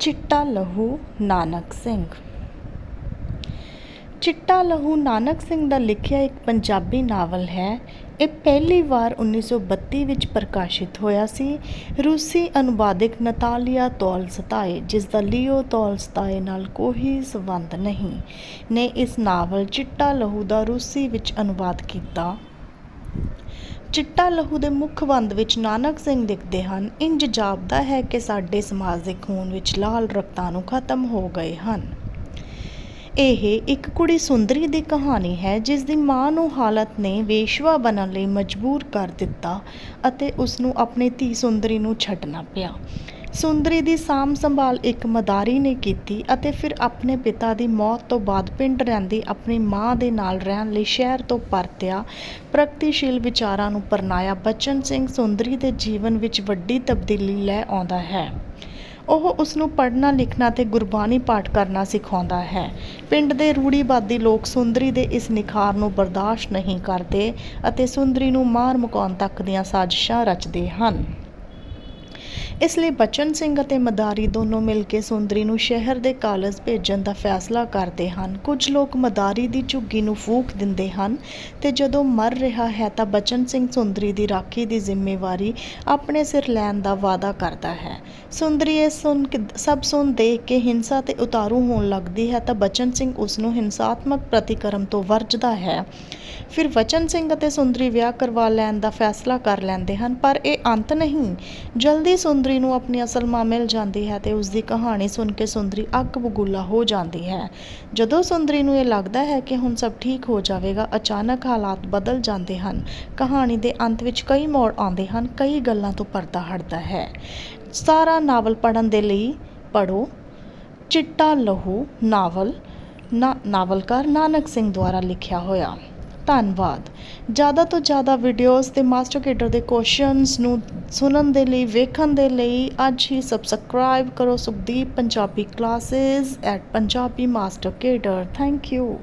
ਚਿੱਟਾ ਲਹੂ ਨਾਨਕ ਸਿੰਘ। ਚਿੱਟਾ ਲਹੂ ਨਾਨਕ ਸਿੰਘ ਦਾ ਲਿਖਿਆ ਇੱਕ ਪੰਜਾਬੀ ਨਾਵਲ ਹੈ। ਇਹ ਪਹਿਲੀ ਵਾਰ 1932 ਵਿੱਚ ਪ੍ਰਕਾਸ਼ਿਤ ਹੋਇਆ ਸੀ। ਰੂਸੀ ਅਨੁਵਾਦਕ ਨਤਾਲੀਆ ਤੋਲਸਤਾਏ, ਜਿਸ ਦਾ ਲਿਓ ਤੋਲਸਤਾਏ ਨਾਲ ਕੋਈ ਸੰਬੰਧ ਨਹੀਂ, ਨੇ ਇਸ ਨਾਵਲ ਚਿੱਟਾ ਲਹੂ ਦਾ ਰੂਸੀ ਵਿੱਚ ਅਨੁਵਾਦ ਕੀਤਾ। ਚਿੱਟਾ ਲਹੂ ਦੇ ਮੁੱਖ ਬੰਦ ਵਿੱਚ ਨਾਨਕ ਸਿੰਘ ਦਿਖਦੇ ਹਨ। ਇੰਜ ਜਾਪਦਾ ਹੈ ਕਿ ਸਾਡੇ ਸਮਾਜ ਦੇ ਖੂਨ ਵਿੱਚ ਲਾਲ ਰਕਤਾਣੂ ਖਤਮ ਹੋ ਗਏ ਹਨ। ਇਹ ਇੱਕ ਕੁੜੀ ਸੁੰਦਰੀ ਦੀ ਕਹਾਣੀ ਹੈ, ਜਿਸ ਦੀ ਮਾਂ ਨੂੰ ਹਾਲਤ ਨੇ ਵੇਸ਼ਵਾ ਬਣਨ ਲਈ ਮਜਬੂਰ ਕਰ ਦਿੱਤਾ ਅਤੇ ਉਸ ਨੂੰ ਆਪਣੀ ਧੀ ਸੁੰਦਰੀ ਨੂੰ ਛੱਡਣਾ ਪਿਆ। ਸੁੰਦਰੀ ਦੀ ਸਾਂਭ ਸੰਭਾਲ ਇੱਕ ਮਦਾਰੀ ਨੇ ਕੀਤੀ ਅਤੇ ਫਿਰ ਆਪਣੇ ਪਿਤਾ ਦੀ ਮੌਤ ਤੋਂ ਬਾਅਦ ਪਿੰਡ ਰਹਿੰਦੀ ਆਪਣੀ ਮਾਂ ਦੇ ਨਾਲ ਰਹਿਣ ਲਈ ਸ਼ਹਿਰ ਤੋਂ ਪਰਤਿਆ। ਪ੍ਰਗਤੀਸ਼ੀਲ ਵਿਚਾਰਾਂ ਨੂੰ ਪਰਨਾਇਆ ਬਚਨ ਸਿੰਘ ਸੁੰਦਰੀ ਦੇ ਜੀਵਨ ਵਿੱਚ ਵੱਡੀ ਤਬਦੀਲੀ ਲੈ ਆਉਂਦਾ ਹੈ। ਉਹ ਉਸ ਨੂੰ ਪੜ੍ਹਨਾ, ਲਿਖਣਾ ਤੇ ਗੁਰਬਾਣੀ ਪਾਠ ਕਰਨਾ ਸਿਖਾਉਂਦਾ ਹੈ। ਪਿੰਡ ਦੇ ਰੂੜੀਵਾਦੀ ਲੋਕ ਸੁੰਦਰੀ ਦੇ ਇਸ ਨਿਖਾਰ ਨੂੰ ਬਰਦਾਸ਼ਤ ਨਹੀਂ ਕਰਦੇ ਅਤੇ ਸੁੰਦਰੀ ਨੂੰ ਮਾਰ ਮੁਕਾਉਣ ਤੱਕ ਦੀਆਂ ਸਾਜ਼ਿਸ਼ਾਂ ਰਚਦੇ ਹਨ। ਇਸ ਲਈ ਬਚਨ ਸਿੰਘ ਅਤੇ ਮਦਾਰੀ ਦੋਨੋਂ ਮਿਲ ਕੇ ਸੁੰਦਰੀ ਨੂੰ ਸ਼ਹਿਰ ਦੇ ਕਾਲਜ ਭੇਜਣ ਦਾ ਫੈਸਲਾ ਕਰਦੇ ਹਨ। ਕੁਝ ਲੋਕ ਮਦਾਰੀ ਦੀ ਝੁੱਗੀ ਨੂੰ ਫੂਕ ਦਿੰਦੇ ਹਨ ਤੇ ਜਦੋਂ ਮਰ ਰਿਹਾ ਹੈ ਤਾਂ ਬਚਨ ਸਿੰਘ ਸੁੰਦਰੀ ਦੀ ਰਾਖੀ ਦੀ ਜ਼ਿੰਮੇਵਾਰੀ ਆਪਣੇ ਸਿਰ ਲੈਣ ਦਾ ਵਾਅਦਾ ਕਰਦਾ ਹੈ। ਸੁੰਦਰੀ ਇਹ ਸੁਣ ਕੇ ਸਭ ਸੁਣ ਦੇਖ ਕੇ ਹਿੰਸਾ ਤੇ ਉਤਾਰੂ ਹੋਣ ਲੱਗਦੀ ਹੈ ਤਾਂ ਬਚਨ ਸਿੰਘ ਉਸ ਨੂੰ ਹਿੰਸਾਤਮਕ ਪ੍ਰਤੀਕਰਮ ਤੋਂ ਵਰਜਦਾ ਹੈ। ਫਿਰ ਬਚਨ ਸਿੰਘ ਅਤੇ ਸੁੰਦਰੀ ਵਿਆਹ ਕਰਵਾ ਲੈਣ ਦਾ ਫੈਸਲਾ ਕਰ ਲੈਂਦੇ ਹਨ, ਪਰ ਇਹ ਅੰਤ ਨਹੀਂ। ਜਲਦੀ ਸੁੰਦਰੀ ਨੂੰ ਆਪਣੀ ਅਸਲ ਮਾਂ ਮਿਲ ਜਾਂਦੀ ਹੈ ਤੇ ਉਸ ਦੀ ਕਹਾਣੀ ਸੁਣ ਕੇ ਸੁੰਦਰੀ ਅੱਕ ਬਬੂਲਾ ਹੋ ਜਾਂਦੀ ਹੈ। ਜਦੋਂ ਸੁੰਦਰੀ ਨੂੰ ਇਹ ਲੱਗਦਾ ਹੈ ਕਿ ਹੁਣ ਸਭ ਠੀਕ ਹੋ ਜਾਵੇਗਾ, ਅਚਾਨਕ ਹਾਲਾਤ ਬਦਲ ਜਾਂਦੇ ਹਨ। ਕਹਾਣੀ ਦੇ ਅੰਤ ਵਿੱਚ ਕਈ ਮੋੜ ਆਉਂਦੇ ਹਨ, ਕਈ ਗੱਲਾਂ ਤੋਂ ਪਰਦਾ ਹਟਦਾ ਹੈ। ਸਾਰਾ ਨਾਵਲ ਪੜ੍ਹਨ ਦੇ ਲਈ ਪੜੋ ਚਿੱਟਾ ਲਹੂ ਨਾਵਲ ਨਾਵਲਕਾਰ ਨਾਨਕ ਸਿੰਘ ਦੁਆਰਾ ਲਿਖਿਆ ਹੋਇਆ। ਧੰਨਵਾਦ। ਜ਼ਿਆਦਾ ਤੋਂ ਜ਼ਿਆਦਾ ਵੀਡੀਓਜ਼ ਤੇ ਮਾਸਟਰ ਕੇਡਰ ਦੇ ਕੁਐਸਚਨਸ ਨੂੰ ਸੁਣਨ ਦੇ ਲਈ, ਵੇਖਣ ਦੇ ਲਈ ਅੱਜ ਹੀ ਸਬਸਕ੍ਰਾਈਬ ਕਰੋ Sukhdeep Punjabi classes at Punjabi master cadre thank you